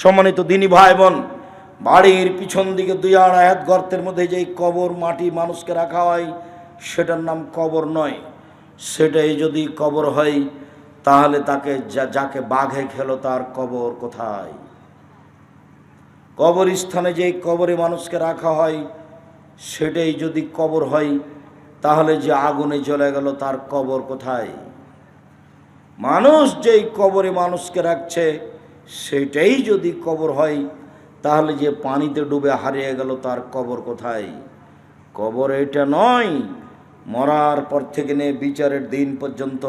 সম্মানিত দিনী ভাই বোন বাড়ির পিছন দিকে দুই আড়াই হাত গর্তের মধ্যে যেই কবর মাটি মানুষকে রাখা হয়, সেটার নাম কবর নয়। সেটাই যদি কবর হয়, তাহলে তাকে যাকে বাঘে খেলো তার কবর কোথায়? কবরস্থানে যেই কবরে মানুষকে রাখা হয়, সেটাই যদি কবর হয়, তাহলে যে আগুনে জ্বলে গেল তার কবর কোথায়? মানুষ যেই কবরে মানুষকে রাখছে সেটাই যদি কবর হয়, তাহলে যে পানিতে ডুবে হারিয়ে গেল তার কবর কোথায়? কবর এটা নয়, মরার পর থেকে নিয়ে বিচারের দিন পর্যন্ত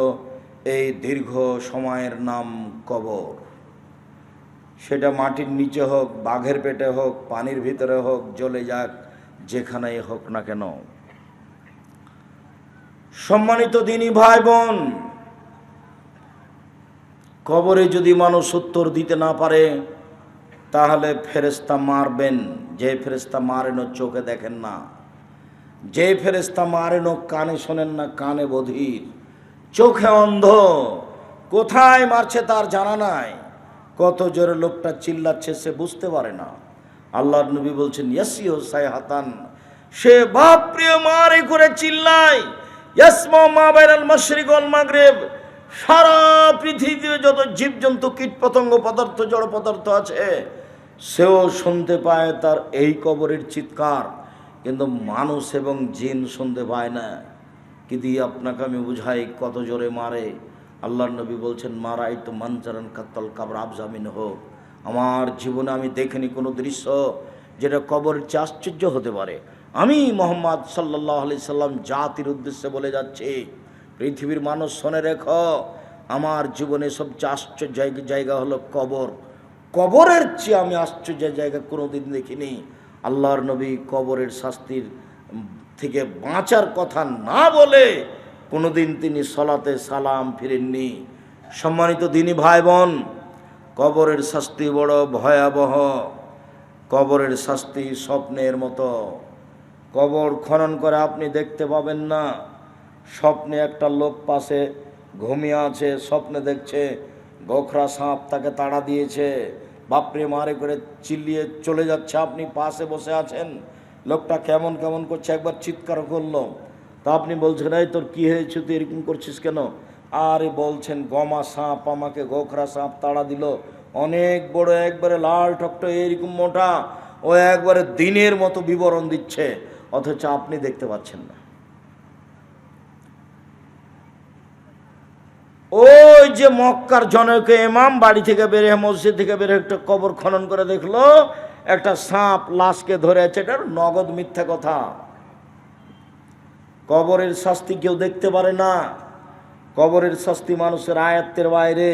এই দীর্ঘ সময়ের নাম কবর। সেটা মাটির নিচে হোক, বাঘের পেটে হোক, পানির ভিতরে হোক, জ্বলে যাক, যেখানেই হোক না কেন। সম্মানিত দিনী ভাই বোন কবরে যদি মানুষ উত্তর দিতে না পারে, তাহলে ফেরেস্তা মারবেন। যে ফেরেস্তা মারেন ও চোখে দেখেন না। যে ফেরেস্তা মারেন ও কানে শোনেন না, কানে বধির। চোখে অন্ধ, কোথায় মারছে তার জানা নাই। কত জোরে লোকটা চিল্লাচ্ছে সে বুঝতে পারে না। আল্লাহর নবী বলছেন ইয়াসিও সাই হাতান সে বাপ প্রিয় মারে করে চিল্লায়। ইয়াসমা মা বাইরাল মাশরিক মাগরিব। সারা পৃথিবীতে যত জীবজন্তু কীট পতঙ্গ পদার্থ, জড় পদার্থ আছে, সেও শুনতে পায় তার এই কবরের চিৎকার। কিন্তু মানুষ এবং জিন শুনতে পায় না। কি দিয়ে আপনাকে আমি বুঝাই, কত জোরে মারে? আল্লাহর নবী বলছেন মারাই তো মানচারণ কাত্তল কাবর আবজামিন হোক আমার জীবনে আমি দেখিনি কোনো দৃশ্য যেটা কবরের চেয়ে আশ্চর্য হতে পারে। আমি মোহাম্মদ সাল্লাহ আলি সাল্লাম জাতির উদ্দেশ্যে বলে যাচ্ছি পৃথিবীর মানুষ শোনে রেখ, আমার জীবনে সবচেয়ে আশ্চর্য জায়গা হলো কবর। কবরের চেয়ে আমি আশ্চর্য জায়গা কোনোদিন দেখিনি। আল্লাহর নবী কবরের শাস্তির থেকে বাঁচার কথা না বলে কোনোদিন তিনি সলাতে সালাম ফিরেননি। সম্মানিত দিনী ভাই বোন কবরের শাস্তি বড় ভয়াবহ। কবরের শাস্তি স্বপ্নের মতো। কবর খনন করে আপনি দেখতে পাবেন না। স্বপ্নে একটা লোক পাশে ঘুমিয়ে আছে, স্বপ্নে দেখছে গোখরা সাপ তাকে তাড়া দিয়েছে। বাপরে মারে করে চিল্লিয়ে চলে যাচ্ছে, আপনি পাশে বসে আছেন? লোকটা কেমন কেমন করছে? একবার চিৎকার করল। তা আপনি বলছেন, এই তোর কী হয়েছে? তুই এরকম করছিস কেন? আরে বলছেন, গমা সাপ আমাকে, গোখরা সাপ তাড়া দিল। অনেক বড়, একবারে লাল টকটো এরকম মোটা। ও একবারে দিনের মতো বিবরণ দিচ্ছে। অথচ আপনি দেখতে পাচ্ছেন না। ওই যে মক্কার জনক এমাম বাড়ি থেকে বেরে মসজিদ থেকে বেরে একটা কবর খনন করে দেখল, একটা সাপ লাশকে ধরে আছে এটা নগদ মিথ্যা কথা। কবরের শাস্তি কেউ দেখতে পারে না। কবরের শাস্তি মানুষের আয়ত্তের বাইরে।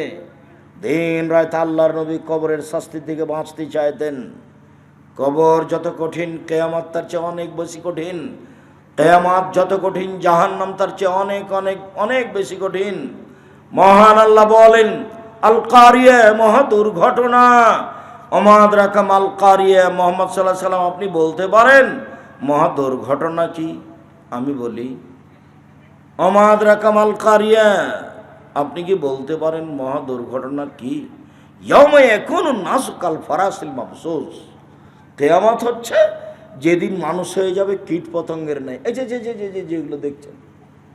দিন রাত আল্লাহর নবী কবরের শাস্তির দিকে বাঁচতে চাইতেন। কবর যত কঠিন, কেয়ামত তার চেয়ে অনেক বেশি কঠিন। কেয়ামাত যত কঠিন, জাহান্নাম তার চেয়ে অনেক অনেক অনেক বেশি কঠিন। মহান আল্লাহ বলেন, আল কারিয়া মহা দুর্ঘটনা। অমাদ রাকাম আল কারিয়া, মোহাম্মদ সাল্লাহ সাল্লাম, আপনি বলতে পারেন, মহা দুর্ঘটনা কি? আমি বলি, অমাদ রাকাম আল কারিয়া, আপনি কি বলতে পারেন, মহা দুর্ঘটনা কি? ইয়মে এখন নাসকাল ফরাসিল মাফসুস কেয়ামত হচ্ছে, যেদিন মানুষ হয়ে যাবে কীট পতঙ্গের নেই এই যে যে, যেগুলো দেখছেন।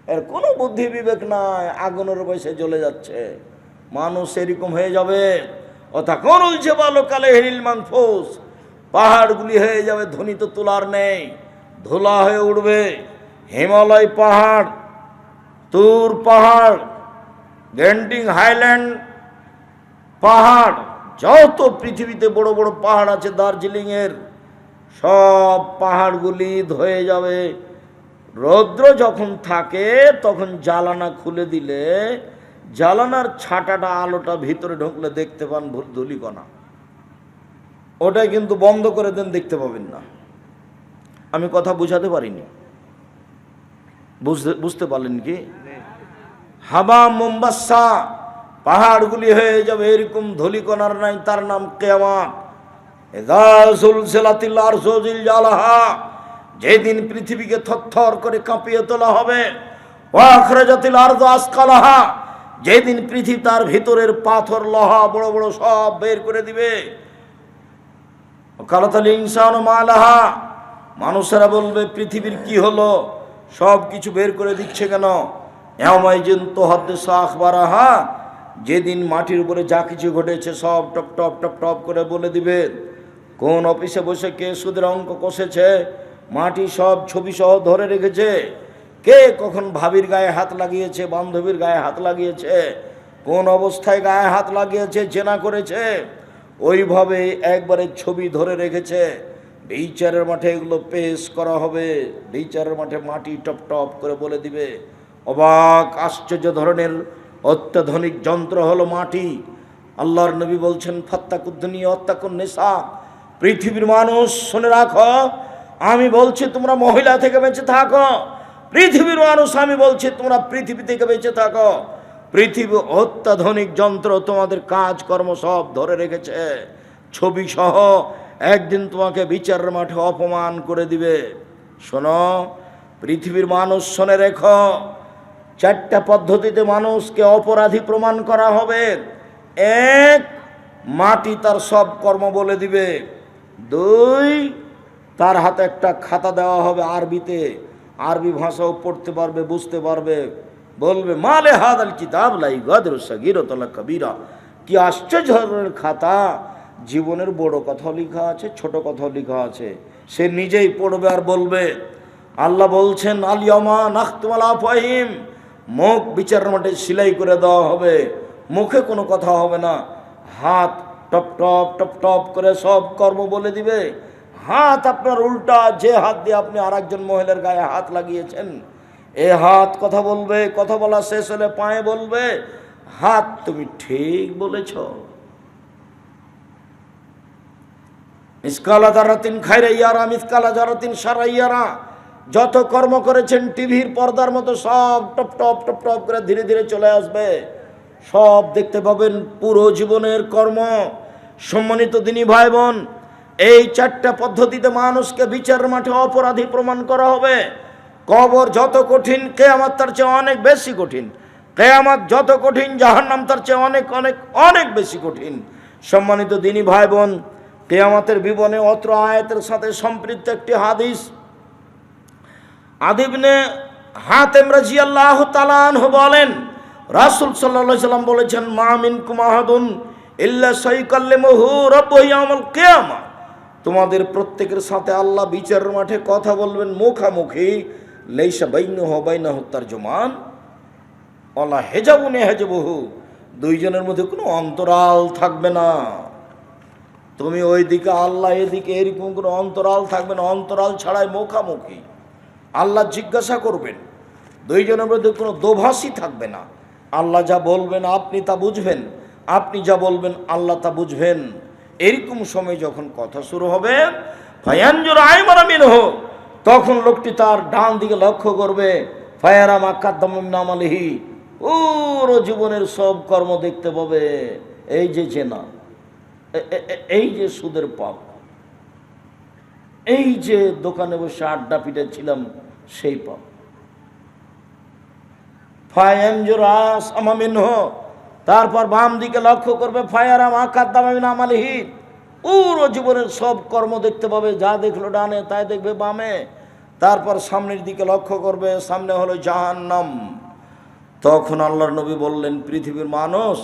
এর কোনো বুদ্ধি বিবেক নাই, আগুনের বয়সে জ্বলে যাচ্ছে। মানুষ এরকম হয়ে যাবে। অথা উলছে বালো কালে হেরিল মানফোস। পাহাড়গুলি হয়ে যাবে ধ্বনিত তোলার নেই। ধুলা হয়ে উঠবে। হিমালয় পাহাড়, তুর পাহাড় গ্যান্টিং হাইল্যান্ড পাহাড়, যত পৃথিবীতে বড় বড় পাহাড় আছে দার্জিলিংয়ের, সব পাহাড়গুলি ধয়ে যাবে। রৌদ্র যখন থাকে, তখন জ্বালানা খুলে দিলে, জ্বালানার ছাটাটা আলোটা ভিতরে ঢুকলে দেখতে পান ধূলিকণা ওটাই কিন্তু বন্ধ করে দেন, দেখতে পাবেন না। আমি কথা বুঝাতে পারিনি। বুঝতে বুঝতে পারলেন কি? হাবা মোম্বাসা, পাহাড়গুলি হয়ে যাবে, এরকম ধলিকণার নাই, তার নাম কেয়ামাত। জালাহা যেদিন পৃথিবীকে থরথর করে কাঁপিয়ে তোলা হবে আরদ যেদিন পৃথিবী তার ভিতরের পাথর, লহা, বড় বড় সব বের করে দিবে। মানুষেরা বলবে, পৃথিবীর কি হলো? সব কিছু বের করে দিচ্ছে কেন? এমাইজিন যেদিন মাটির উপরে যা কিছু ঘটেছে, সব টপ টপ টপ টপ করে বলে দিবে। কোন অফিসে বসে কে সুদের অঙ্ক কষেছে মাটি সব ছবি সহ ধরে রেখেছে। কে কখন ভাবির গায়ে হাত লাগিয়েছে, বান্ধবীর গায়ে হাত লাগিয়েছে, কোন অবস্থায় গায়ে হাত লাগিয়েছে, চেনা করেছে ওইভাবে একবারে ছবি ধরে রেখেছে। বিচারের মাঠে এগুলো পেশ করা হবে। বিচারের মাঠে মাটি টপ টপ করে বলে দিবে। অবাক, আশ্চর্য ধরনের অত্যাধুনিক যন্ত্র হলো মাটি। আল্লাহর নবী বলছেন ফাত্তাকুদ্দনী অত্যাকুন নেশা পৃথিবীর মানুষ শুনে রাখো আমি বলছি, তোমরা মহিলা থেকে বেঁচে থাকো। পৃথিবীর মানুষ, আমি বলছি, তোমরা পৃথিবী থেকে বেঁচে থাকো। পৃথিবী অত্যাধুনিক যন্ত্র তোমাদের কাজকর্ম সব ধরে রেখেছে। ছবি সহ একদিন তোমাকে বিচারের মাঠে অপমান করে দিবে। শোনো, পৃথিবীর মানুষ, শোনে রেখো, চারটা পদ্ধতিতে মানুষকে অপরাধী প্রমাণ করা হবে। এক, মাটি তার সব কর্ম বলে দিবে। দুই তার হাতে একটা খাতা দেওয়া হবে আরবিতে। আরবি ভাষাও পড়তে পারবে, বুঝতে পারবে। বলবে, মালে হাদাল কিতাব লাই গদর সগিরতলা কবিরা। কি আশ্চর্য ধরনের খাতা। জীবনের বড় কথা লেখা আছে, ছোট কথা লেখা আছে। সে নিজেই পড়বে আর বলবে, আল্লাহ বলছেন আলিয়মা নাখতুমালা ফাহিম মুখ বিচার মাঠে সিলাই করে দেওয়া হবে। মুখে কোনো কথা হবে না। হাত টপ টপ টপ টপ করে সব কর্ম বলে দিবে। হাত আপনার উল্টা, যে হাত দিয়ে আপনি আর একজন মহিলার গায়ে হাত লাগিয়েছেন, এ হাত কথা বলবে, কথা বলা শেষ হলে পায়ে বলবে, হাত তুমি ঠিক বলেছ। মিসকালা জারাতিন খাইরে ইয়ারা, মিসকালা জারাতিন সারা ইয়ারা। যত কর্ম করেছেন, টিভির পর্দার মতো সব টপ টপ টপ টপ করে ধীরে ধীরে চলে আসবে। সব দেখতে পাবেন পুরো জীবনের কর্ম। সম্মানিত দিনী ভাই বোন এই চারটা পদ্ধতিতে মানুষকে বিচার মাঠে অপরাধী প্রমাণ করা হবে। কবর যত কঠিন, কেয়ামাত তার চেয়ে অনেক বেশি কঠিন। কেয়ামাত যত কঠিন, জাহান্নাম তার চেয়ে অনেক অনেক অনেক বেশি কঠিন। সম্মানিত দিনী ভাই বোন কেয়ামাতের বিবনে অত্র আয়াতের সাথে সম্পৃক্ত একটি হাদিস। আদিবনে হাতেম রাজি আল্লাহ তালানহ বলেন, রাসুল সাল্লা সাল্লাম বলেছেন মামিন কুমাহাদুন ইল্লা সৈকাল্লেমহু রব্বহিয়ামল কেয়ামা। তোমাদের প্রত্যেকের সাথে আল্লাহ বিচারের মাঠে কথা বলবেন মুখামুখি। লেইসা বাইন হবাইনা হত্যার জমান অলা হেজাবুনে হেজাবহু। দুইজনের মধ্যে কোনো অন্তরাল থাকবে না। তুমি ওই দিকে আল্লাহ এদিকে, এরকম কোনো অন্তরাল থাকবে না। অন্তরাল ছাড়াই মুখামুখি। আল্লাহ জিজ্ঞাসা করবেন। দুইজনের মধ্যে কোনো দোভাষই থাকবে না। আল্লাহ যা বলবেন আপনি তা বুঝবেন। আপনি যা বলবেন আল্লাহ তা বুঝবেন। এরকম সময় যখন কথা শুরু হবে, ফায়ানজুর আয়মারামিন হো তখন লোকটি তার ডান দিকে লক্ষ্য করবে ফায়ারাম আকাদ্দামিনামালিহি পুরো জীবনের সব কর্ম দেখতে পাবে। এই যে চেনা এই যে সুদের পাপ, এই যে দোকানে বসে আড্ডা পিটেছিলাম সেই পাপ। ফায়ানজুরাস আমামিন হো তারপর বাম দিকে লক্ষ্য করবে ফায়ারাম আকার দামামিন আমালিহি পুরো জীবনের সব কর্ম দেখতে পাবে, যা দেখল ডানে তাই দেখবে বামে। তারপর সামনের দিকে লক্ষ্য করবে, সামনে হলো জাহান্নাম। তখন আল্লাহর নবী বললেন, পৃথিবীর মানুষ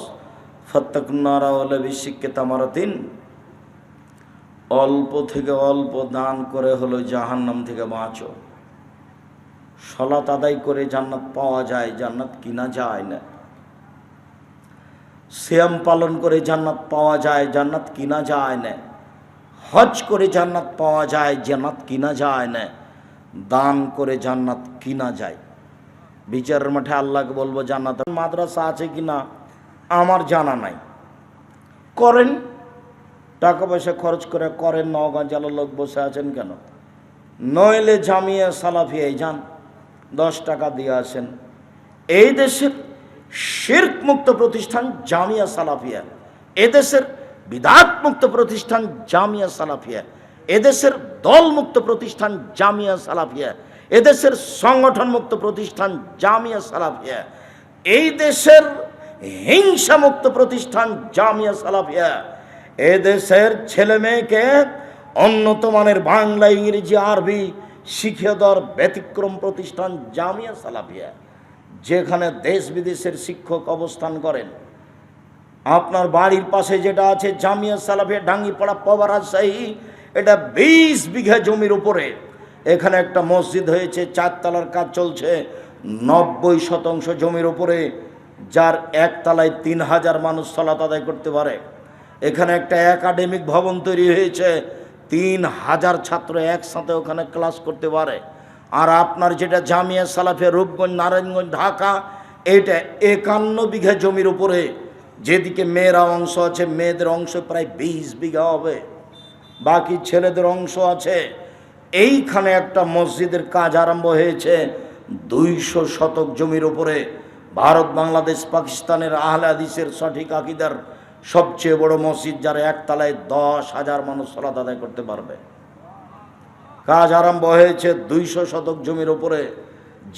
ফত্তাকুন্নারা হলে বিশিক্ষে তামারাতিন। অল্প থেকে অল্প দান করে হলো জাহান্নাম থেকে বাঁচো। সলাত আদায় করে জান্নাত পাওয়া যায়, জান্নাত কিনা যায় না। শ্যাম পালন করে জান্নাত পাওয়া যায়, জান্নাত কিনা যায় না। হজ করে জান্নাত পাওয়া যায়, জান্নাত কিনা যায় না। দান করে জান্নাত কিনা যায়। বিচারের মাঠে আল্লাহকে বলব, জান্নাত মাদ্রাসা আছে কি না আমার জানা নাই। করেন, টাকা পয়সা খরচ করে করেন, নওগাঁ জেলার লোক বসে আছেন কেন? নইলে জামিয়া সালাফিয়ায় যান, দশ টাকা দিয়ে আসেন। এই দেশের শির্ক মুক্ত প্রতিষ্ঠান জামিয়া সালাফিয়া। এদেশের বিদাত মুক্ত প্রতিষ্ঠান জামিয়া সালাফিয়া। এদেশের দল মুক্ত প্রতিষ্ঠান জামিয়া সালাফিয়া। এদেশের সংগঠন মুক্ত প্রতিষ্ঠান জামিয়া সালাফিয়া। এই দেশের হিংসা মুক্ত প্রতিষ্ঠান জামিয়া সালাফিয়া। এদেশের ছেলে মেয়েকে উন্নত মানের বাংলা, ইংরেজি, আরবি শিক্ষাদর ব্যতিক্রম প্রতিষ্ঠান জামিয়া সালাফিয়া। যেখানে দেশ বিদেশের শিক্ষক অবস্থান করেন। আপনার বাড়ির পাশে যেটা আছে, জামিয়া সালাফিয়া ডাঙ্গিপাড়া রাজশাহী, এটা বিশ বিঘা জমির উপরে। এখানে একটা মসজিদ হয়েছে, চারতলার কাজ চলছে, নব্বই শতাংশ জমির উপরে, যার একতলায় তিন হাজার মানুষ সলাত আদায় করতে পারে। এখানে একটা একাডেমিক ভবন তৈরি হয়েছে, তিন হাজার ছাত্র একসাথে ওখানে ক্লাস করতে পারে। আর আপনার যেটা জামিয়া সালাফিয়া রূপগঞ্জ, নারায়ণগঞ্জ, ঢাকা, এটা একান্ন বিঘা জমির উপরে। যেদিকে মেয়েরা অংশ আছে, মেয়েদের অংশ প্রায় বিশ বিঘা হবে। বাকি ছেলেদের অংশ আছে। এইখানে একটা মসজিদের কাজ আরম্ভ হয়েছে দুইশো শতক জমির উপরে। ভারত, বাংলাদেশ, পাকিস্তানের আহলে হাদিসের সঠিক আকিদার সবচেয়ে বড় মসজিদ, যার একতলায় দশ হাজার মানুষ সলাত আদায় করতে পারবে। কাজ আরম্ভ হয়েছে দুইশো শতক জমির উপরে।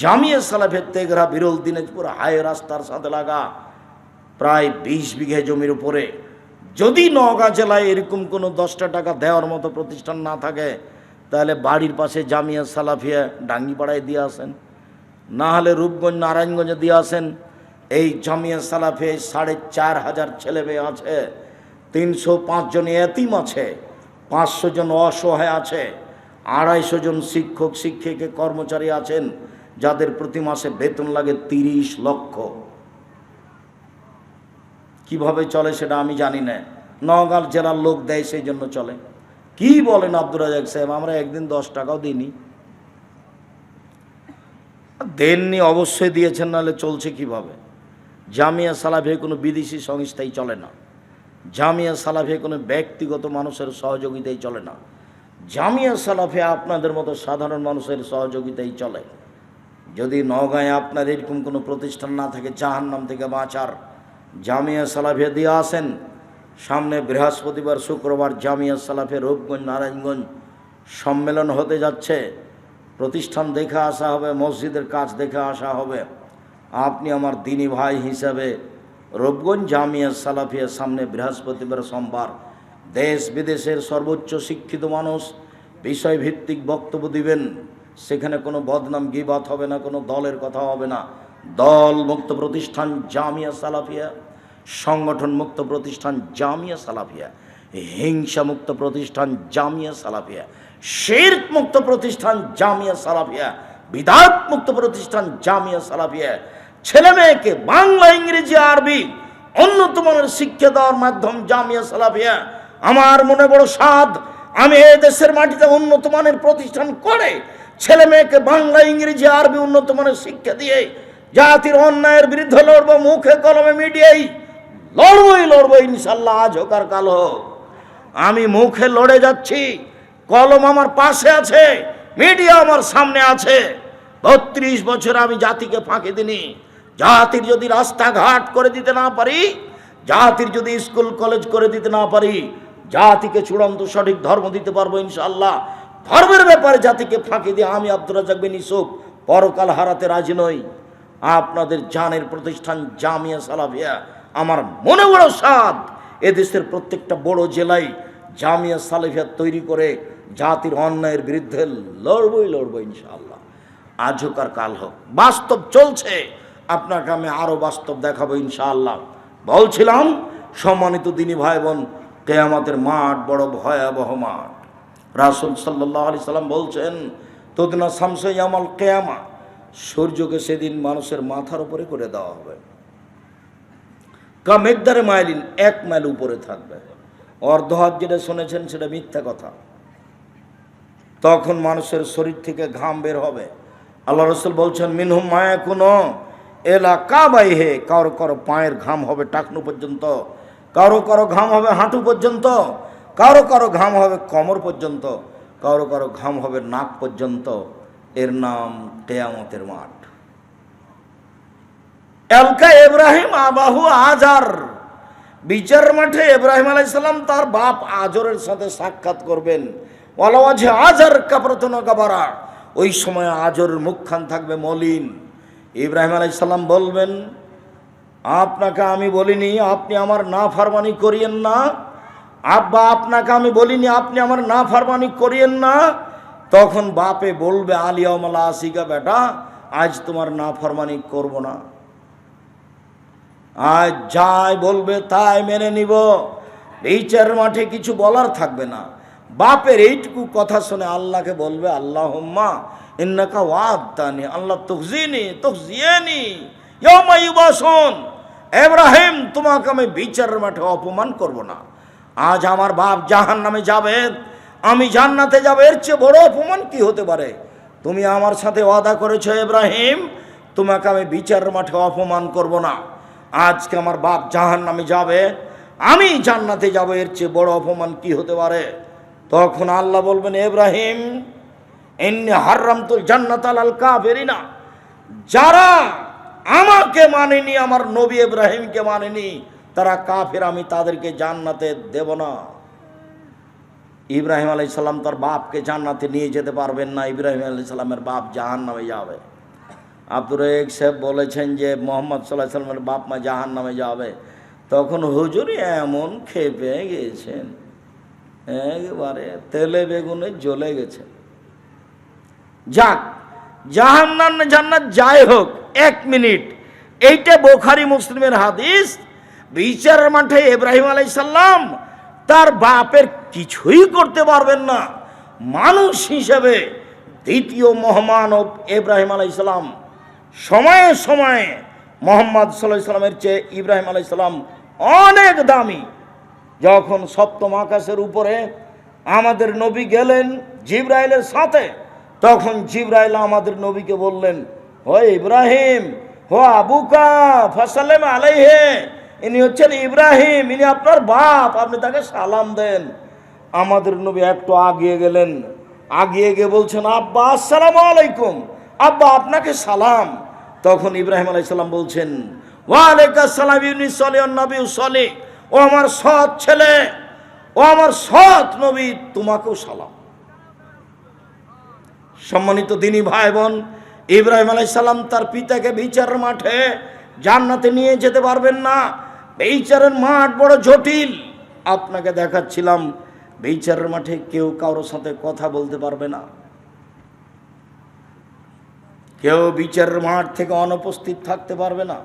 জামিয়া সালাফের তেগরা বিরল দিনাজপুর হাই রাস্তার সাথে লাগা প্রায় বিশ বিঘে জমির উপরে। যদি নওগাঁ জেলায় এরকম কোনো দশটা টাকা দেওয়ার মতো প্রতিষ্ঠান না থাকে, তাহলে বাড়ির পাশে জামিয়া সালাফিয়া ডাঙ্গিপাড়ায় দিয়ে আসেন। না হলে রূপগঞ্জ, নারায়ণগঞ্জে দিয়ে আসেন। এই জামিয়া সালাফে সাড়ে চার হাজার ছেলে মেয়ে আছে, তিনশো পাঁচজন এতিম আছে, পাঁচশো জন অসহায় আছে। আড়াইশো জন শিক্ষক, শিক্ষিকা, কর্মচারী আছেন, যাদের প্রতি মাসে বেতন লাগে তিরিশ লক্ষ। কীভাবে চলে সেটা আমি জানি না। নওগাঁ জেলার লোক দেয়, সেই জন্য চলে। কি বলেন আব্দুর রাজাক সাহেব? আমরা একদিন দশ টাকাও দিইনি। দেননি, অবশ্যই দিয়েছেন, নাহলে চলছে কীভাবে? জামিয়া সালাফে কোনো বিদেশি সংস্থাই চলে না। জামিয়া সালাফে কোনো ব্যক্তিগত মানুষের সহযোগিতাই চলে না। জামিয়া সালাফে আপনাদের মতো সাধারণ মানুষের সহযোগিতাই চলে। যদি নগাঁয় আপনার এরকম কোনো প্রতিষ্ঠান না থাকে, জাহান্নাম থেকে বাঁচার। জামিয়া সালাফে দিয়ে আসেন। সামনে বৃহস্পতিবার, শুক্রবার জামিয়া সালাফে রূপগঞ্জ, নারায়ণগঞ্জ সম্মেলন হতে যাচ্ছে। প্রতিষ্ঠান দেখে আসা হবে, মসজিদের কাজ দেখে আসা হবে। আপনি আমার দিনী ভাই হিসাবে রূপগঞ্জ জামিয়া সালাফিয়ার সামনে বৃহস্পতিবার সোমবার দেশ বিদেশের সর্বোচ্চ শিক্ষিত মানুষ, বিষয়ভিত্তিক বক্তব্য দিবেন, সেখানে কোনো বদনাম গিবাত হবে না, কোনো দলের কথা হবে না। দল মুক্ত প্রতিষ্ঠান জামিয়া সালাফিয়া, সংগঠন মুক্ত প্রতিষ্ঠান জামিয়া সালাফিয়া, হিংসা মুক্ত প্রতিষ্ঠান জামিয়া সালাফিয়া, শেরক মুক্ত প্রতিষ্ঠান জামিয়া সালাফিয়া, বিদাত মুক্ত প্রতিষ্ঠান জামিয়া সালাফিয়া, ছেলে মেয়েকে বাংলা, ইংরেজি, আরবি মানের শিক্ষা দেওয়ার মাধ্যম জামিয়া সালাফিয়া আমার মনে বড় স্বাদ, আমি এ দেশের মাটিতে উন্নত মানের প্রতিষ্ঠান করে ছেলে মেয়েকে বাংলা, ইংরেজি, আরবি উন্নত মানের শিক্ষা দিয়ে জাতির অন্যায়ের বিরুদ্ধে লড়বো, মুখে কলমে মিডিয়াই লড়বই লড়বো ইনশাল্লাহ আজ হোক আর কাল হোক। আমি মুখে লড়ে যাচ্ছি, কলম আমার পাশে আছে, মিডিয়া আমার সামনে আছে। বত্রিশ বছর আমি জাতিকে ফাঁকি দিনি জাতির যদি রাস্তাঘাট করে দিতে না পারি, জাতির যদি স্কুল, কলেজ করে দিতে না পারি জাতিকে চূড়ান্ত সঠিক ধর্ম দিতে পারব ইনশাল্লাহ ধর্মের ব্যাপারে জাতিকে ফাঁকি দিয়ে আমি আব্দুর রাজাক বিন ইসুফ পরকাল হারাতে রাজি নই। আপনাদের জানের প্রতিষ্ঠান জামিয়া সালাফিয়া, আমার মনে বড় স্বাদ এদেশের প্রত্যেকটা বড় জেলায় জামিয়া সালাফিয়া তৈরি করে জাতির অন্যায়ের বিরুদ্ধে লড়বই লড়বো ইনশাআল্লাহ। আজ হোক আর কাল হোক, বাস্তব চলছে। আপনাকে আমি আরও বাস্তব দেখাবো ইনশাআল্লাহ। বলছিলাম, সম্মানিত দিনী ভাই বোন কেয়ামতের মাঠ বড় ভয়াবহ মাঠ। রাসুল সাল্লাহ আলি সাল্লাম বলছেন, তদিনা শামসে আমল কেয়ামা, সূর্যকে সেদিন মানুষের মাথার উপরে করে দেওয়া হবে। কামেকদারে মাইলিন এক মাইল উপরে থাকবে। অর্ধহাত যেটা শুনেছেন, সেটা মিথ্যা কথা। তখন মানুষের শরীর থেকে ঘাম বের হবে। আল্লাহ রসুল বলছেন, মিনহুম মায়া কোনো এলাকা বাই হে কারও কারও পায়ের ঘাম হবে টাকনু পর্যন্ত। কারও কারও ঘাম হবে হাঁটু পর্যন্ত, কারও কারও ঘাম হবে কমর পর্যন্ত, কারও কারও ঘাম হবে নাক পর্যন্ত। এর নাম কেয়ামতের মাঠ। এলকা ইব্রাহিম আবাহু আজার। বিচার মাঠে ইব্রাহিম আলাইসাল্লাম তার বাপ আজরের সাথে সাক্ষাৎ করবেন। ওলাওয়াজে আজার কাপরতন কাবারা। ওই সময় আজরের মুখখান থাকবে মলিন। ইব্রাহিম আলাইসাল্লাম বলবেন আপনাকে আমি বলিনি, আপনি আমার না ফারমানি করিয়েন না। আব্বা, আপনাকে আমি বলিনি, আপনি আমার না ফারমানি করিয়েন না। তখন বাপে বলবে আলিয়ামলা আসিকা বেটা, আজ তোমার না ফরমানি করব না। আজ যাই বলবে, তাই মেনে নিব। বিচার মাঠে কিছু বলার থাকবে না। বাপের এইটুকু কথা শুনে আল্লাহকে বলবে আল্লাহ হুম্মা ইন্নাকা ওয়াদানি আল্লাহ তুকজিনি তুকজিয়ানি ইয়াউমা ইউবাসুন। এব্রাহিম, তোমাকে আমি বিচারের মাঠে অপমান করব না। আজ আমার বাপ জাহান নামে যাবে, আমি জান্নাতে যাব, এর চেয়ে বড় অপমান কি হতে পারে? তুমি আমার সাথে ওয়াদা করেছ এব্রাহিম, তোমাকে আমি বিচারের মাঠে অপমান করব না। আজকে আমার বাপ জাহান নামে যাবে, আমি জান্নাতে যাব, এর চেয়ে বড় অপমান কি হতে পারে? তখন আল্লাহ বলবেন, এব্রাহিম এমনি হার্রাম তুল জান্নাত আল কাফেরিনা। যারা আমাকে মানেনি, আমার নবী ইব্রাহিমকে মানেনি। তারা কাফের, আমি তাদেরকে জান্নাতে দেব না। ইব্রাহিম আলাই সাল্লাম তার বাপকে জান্নাতে নিয়ে যেতে পারবেন না। ইব্রাহিম আলাই সাল্লামের বাপ জাহান নামে যাবে। আব্দুর রহিক সাহেব বলেছেন যে, মোহাম্মদ সাল্লাহ সাল্লামের বাপ মা জাহান নামে যাবে। তখন হুজুরি এমন খেপে গিয়েছেন একবারে তেলে বেগুনে জ্বলে গেছে যাক জাহান্নান জান্নাত যাই হোক, এক মিনিট। এইটা বোখারি মুসলিমের হাদিস। বিচারের মাঠে ইব্রাহিম আলাইসাল্লাম তার বাপের কিছুই করতে পারবেন না। মানুষ হিসেবে দ্বিতীয় মহামানব ইব্রাহিম আলাইসাল্লাম সময়ে সময়ে মোহাম্মদ সাল্লাহ সাল্লামের চেয়ে ইব্রাহিম আলাইসাল্লাম অনেক দামি। যখন সপ্তম আকাশের উপরে আমাদের নবী গেলেন জিব্রাইলের সাথে তখন জিব্রাইল আমাদের নবীকে বললেন, ও ইব্রাহিম হো আবুকা ফসালেম আলাইহে। ইনি হচ্ছেন ইব্রাহিম, ইনি আপনার বাপ, আপনি তাকে সালাম দেন। আমাদের নবী একটু আগিয়ে গেলেন। আগিয়ে গিয়ে বলছেন, আব্বা, আসসালাম আলাইকুম। আব্বা, আপনাকে সালাম। তখন ইব্রাহিম আলাইসাল্লাম বলছেন, ওয়ালাইকুম আসসালাম ইউনি সলে নবী সলে ও আমার সৎ ছেলে, ও আমার সৎ নবী, তোমাকেও সালাম। সম্মানিত দিনী ভাই বোন ইব্রাহিম আলাইসাল্লাম তার পিতাকে বিচারের মাঠে জান্নাতে নিয়ে যেতে পারবেন না। বিচারের মাঠ বড় জটিল। আপনাকে দেখাচ্ছিলাম, বিচারের মাঠে কেউ কারোর সাথে কথা বলতে পারবে না। কেউ বিচারের মাঠ থেকে অনুপস্থিত থাকতে পারবে না।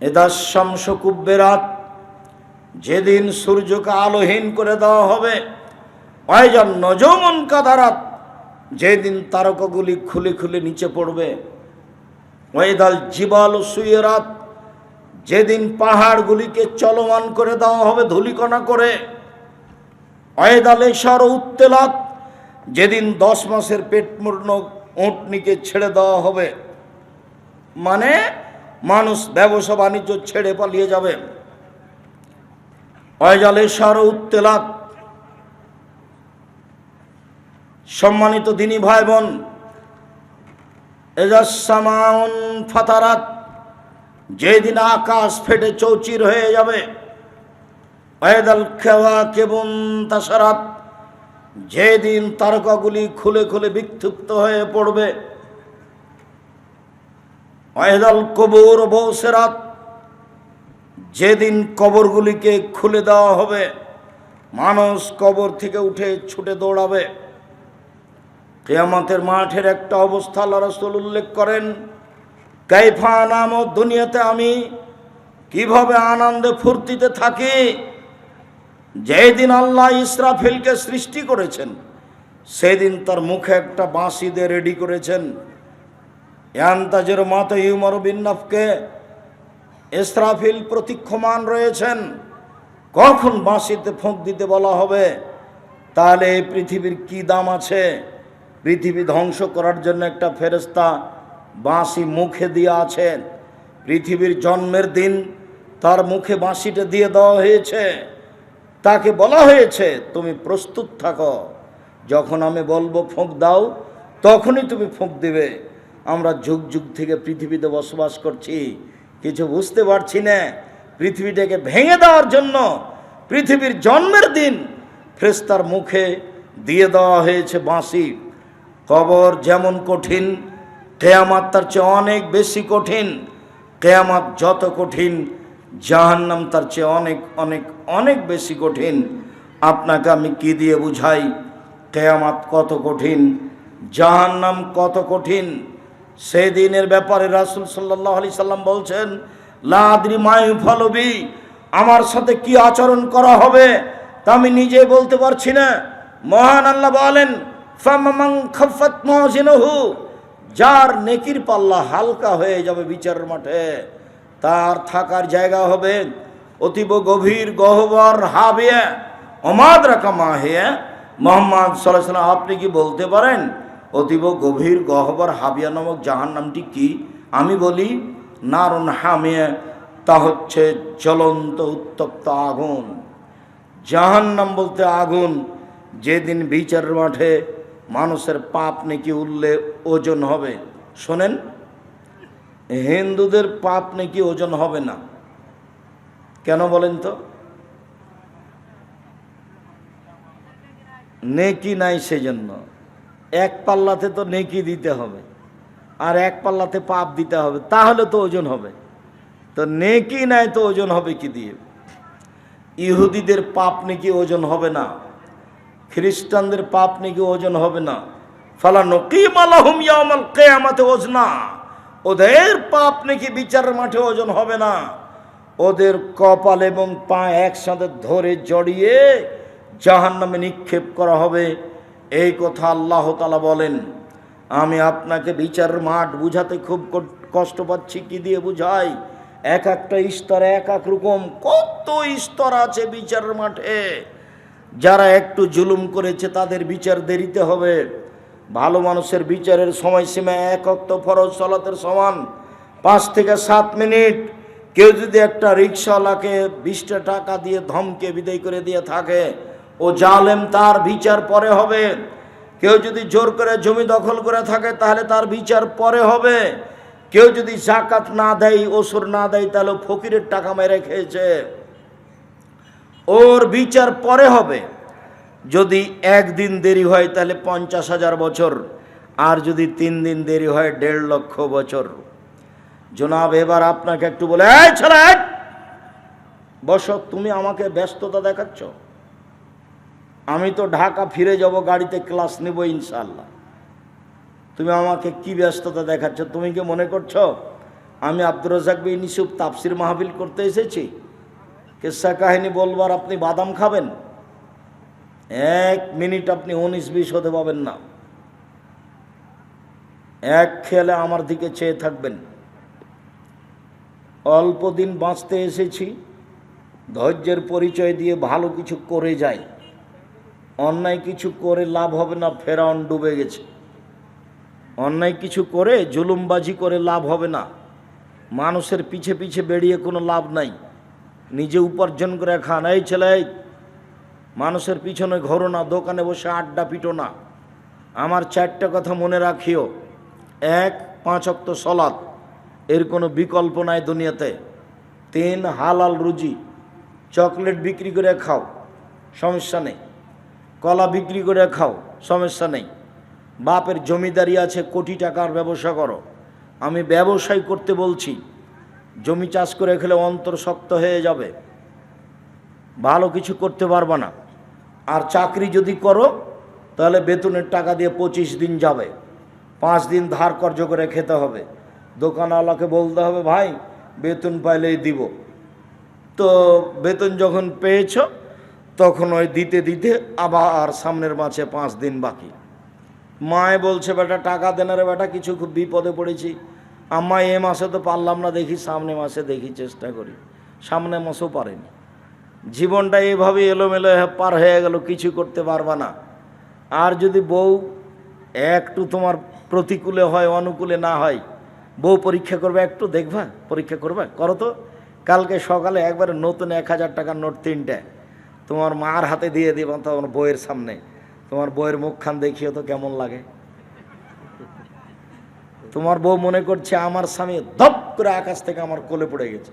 এদাশামস কুব্বেরাত যেদিন সূর্যকে আলোহীন করে দেওয়া হবে অয়জন নজমন কাদারাত, যেদিন তারকাগুলি খুলে খুলে নিচে পড়বে। ওয়েদাল জিবাল সুয়েরাত যেদিন পাহাড়গুলিকে চলমান করে দেওয়া হবে ধুলিকণা করে। অয়েদাল এশার উত্তেলাত, যেদিন দশ মাসের পেট মূর্ণ উঁটনিকে ছেড়ে দেওয়া হবে। মানে মানুষ ব্যবসা বাণিজ্য ছেড়ে পালিয়ে যাবে। অয়জালে সার উত্তেলাত সম্মানিত দিনী ভাই বোন ফাতারাত, যেদিন আকাশ ফেটে চৌচির হয়ে যাবে অয়দাল খেওয়া কেবন তাসারাত যেদিন তারকাগুলি খুলে খুলে বিক্ষিপ্ত হয়ে পড়বে অয়দাল কবর বৌসেরাত যেদিন কবরগুলিকে খুলে দেওয়া হবে, মানুষ কবর থেকে উঠে ছুটে দৌড়াবে। কেয়ামতের মাঠের একটা অবস্থা রসুল উল্লেখ করেন, কাইফা নাম দুনিয়াতে আমি কীভাবে আনন্দে ফুর্তিতে থাকি? যেদিন আল্লাহ ইসরাফিলকে সৃষ্টি করেছেন, সেদিন তার মুখে একটা বাঁশি দিয়ে রেডি করেছেন। ইয়ান্তাজের মতো ইউমর বিন্নাফকে ইসরাফিল প্রতীক্ষমান রয়েছেন। কখন বাঁশিতে ফোঁক দিতে বলা হবে? তাহলে এই পৃথিবীর কি দাম আছে? পৃথিবী ধ্বংস করার জন্য একটা ফেরেস্তা বাঁশি মুখে দিয়ে আছেন। পৃথিবীর জন্মের দিন তার মুখে বাঁশিটা দিয়ে দেওয়া হয়েছে। তাকে বলা হয়েছে, তুমি প্রস্তুত থাকো। যখন আমি বলব ফোঁক দাও, তখনই তুমি ফোঁক দিবে। আমরা যুগ যুগ থেকে পৃথিবীতে বসবাস করছি। কিছু বুঝতে পারছি না। পৃথিবীটাকে ভেঙে দেওয়ার জন্য পৃথিবীর জন্মের দিন ফ্রেস্তার মুখে দিয়ে দেওয়া হয়েছে বাঁশি। কবর যেমন কঠিন, কেয়ামাত তার চেয়ে অনেক বেশি কঠিন, কেয়ামাত যত কঠিন, জাহান্নাম তার চেয়ে অনেক অনেক অনেক বেশি কঠিন। আপনাকে আমি কি দিয়ে বুঝাই? কেয়ামাত কত কঠিন, জাহান্নাম কত কঠিন? সেই দিনের ব্যাপারে রাসুল সাল্লাহ আলি সাল্লাম বলছেন লাদ্রি মায়ু ফলবি আমার সাথে কি আচরণ করা হবে তা আমি নিজে বলতে পারছি না। মহান আল্লাহ বলেন যার নেকির পাল্লা হালকা হয়ে যাবে বিচারের মাঠে, তার থাকার জায়গা হবে অতীব গভীর গহ্বর হাবিয়া, অমাদ রাকামা হেয়া মোহাম্মদ সাল্লাহ আপনি কি বলতে পারেন, অতীব গভীর গহ্বর হাবিয়া নামক জাহান নামটি কি? আমি বলি, নারুন হামিয়া, তা হচ্ছে জ্বলন্ত উত্তপ্ত আগুন। জাহান্নাম বলতে আগুন, যেদিন বিচার মাঠে মানুষের পাপ নাকি উঠলে ওজন হবে? শোনেন, হিন্দুদের পাপ নাকি ওজন হবে না? কেন বলেন তো? নেকি নাই সেজন্য। এক পাল্লাতে তো নেকি দিতে হবে, আর এক পাল্লাতে পাপ দিতে হবে, তাহলে তো ওজন হবে। তো নেকি নাই তো ওজন হবে কি দিয়ে? ইহুদিদের পাপ নাকি ওজন হবে না? খ্রিস্টানদের পাপ নাকি ওজন হবে না। ফালা নকিম আলাহুম ইয়ামাল কেয়ামাতে ওজনা। ওদের পাপ নাকি বিচারের মাঠে ওজন হবে না। ওদের কপাল এবং পা একসাথে ধরে জড়িয়ে জাহান নামে নিক্ষেপ করা হবে। এই কথা আল্লাহ তালা বলেন, আমি আপনাকে বিচারের মাঠ বুঝাতে খুব কষ্ট পাচ্ছি। কি দিয়ে বুঝাই? এক একটা স্তর এক এক রকম। কত স্তর আছে বিচারের মাঠে? যারা একটু জুলুম করেছে তাদের বিচার দেরিতে হবে। ভালো মানুষের বিচারের সময়সীমা এক অক্ত ফরজ, সলাতের সমান। পাঁচ থেকে সাত মিনিট কেউ যদি একটা রিক্সাওয়ালাকে বিশটা টাকা দিয়ে ধমকে বিদায় করে দিয়ে থাকে, ও জালেম তার বিচার পরে হবে। কেউ যদি জোর করে জমি দখল করে থাকে, তাহলে তার বিচার পরে হবে। কেউ যদি জাকাত না দেয় ওসুর না দেয়, তাহলে ফকিরের টাকা মেরে খেয়েছে। ওর বিচার পরে হবে। যদি একদিন দেরি হয় তাহলে পঞ্চাশ হাজার বছর, আর যদি তিন দিন দেরি হয় দেড় লক্ষ বছর। জনাব, এবার আপনাকে একটু বলে ছেলে! বসো, তুমি আমাকে ব্যস্ততা দেখাচ্ছ। আমি তো ঢাকা ফিরে যাব, গাড়িতে ক্লাস নেব ইনশাল্লাহ তুমি আমাকে কি ব্যস্ততা দেখাচ্ছ? তুমি কি মনে করছ? আমি আব্দুর রাজাক বিন ইসুফ তাফসির মাহফিল করতে এসেছি। কেসা কাহিনী বলবার আপনি বাদাম খাবেন? এক মিনিট আপনি উনিশ বিশ হতে পাবেন না। এক খেয়ালে আমার দিকে চেয়ে থাকবেন। অল্প দিন বাঁচতে এসেছি, ধৈর্যের পরিচয় দিয়ে ভালো কিছু করে যাই। অন্যায় কিছু করে লাভ হবে না, ফেরাউন ডুবে গেছে। অন্যায় কিছু করে জুলুমবাজি করে লাভ হবে না। মানুষের পিছে পিছে বেরিয়ে কোনো লাভ নাই। নিজে উপার্জন করে খান এই ছেলে মানুষের পিছনে ঘোরো না দোকানে বসে আড্ডা পিটো না। আমার চারটা কথা মনে রাখিও। এক, পাঁচ অক্ত সলাদ এর কোনো বিকল্প নাই দুনিয়াতে। তিন, হালাল রুজি। চকলেট বিক্রি করে খাও, সমস্যা নেই। কলা বিক্রি করে খাও, সমস্যা নেই। বাপের জমিদারি আছে, কোটি টাকার ব্যবসা করো। আমি ব্যবসায় করতে বলছি। জমি চাষ করে খেলে অন্তর শক্ত হয়ে যাবে। ভালো কিছু করতে পারবে না। আর চাকরি যদি করো, তাহলে বেতনের টাকা দিয়ে পঁচিশ দিন যাবে। পাঁচ দিন ধার কর্য করে খেতে হবে। দোকানওয়ালাকে বলতে হবে, ভাই, বেতন পাইলেই দিব। তো বেতন যখন পেয়েছ, তখন ওই দিতে দিতে আবার সামনের মাসে পাঁচ দিন বাকি। মায় বলছে, বেটা, টাকা দেন রে বেটা, কিছু খুব বিপদে পড়েছি। আম্মা, এ মাসে তো পারলাম না দেখি, সামনে মাসে দেখি চেষ্টা করি। সামনে মাসেও পারেনি। জীবনটা এভাবে এলোমেলো পার হয়ে গেল, কিছু করতে পারবা না। আর যদি বউ একটু তোমার প্রতিকূলে হয়, অনুকূলে না হয়, বউ পরীক্ষা করবে, একটু দেখবা, পরীক্ষা করবে, করো তো। কালকে সকালে একবারে নতুন এক হাজার টাকার নোট তিনটে, তোমার মার হাতে দিয়ে দিবা তোমার বইয়ের সামনে। তোমার বইয়ের মুখখান দেখিও তো কেমন লাগে। তোমার বউ মনে করছে আমার স্বামী ধপ করে আকাশ থেকে আমার কোলে পড়ে গেছে।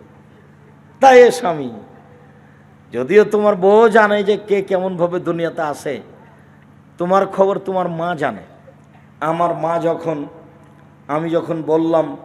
তাই এ স্বামী। যদিও তোমার বউ জানে যে কে কেমনভাবে দুনিয়াতে আসে তোমার খবর তোমার মা জানে। আমার মা যখন, আমি যখন বললাম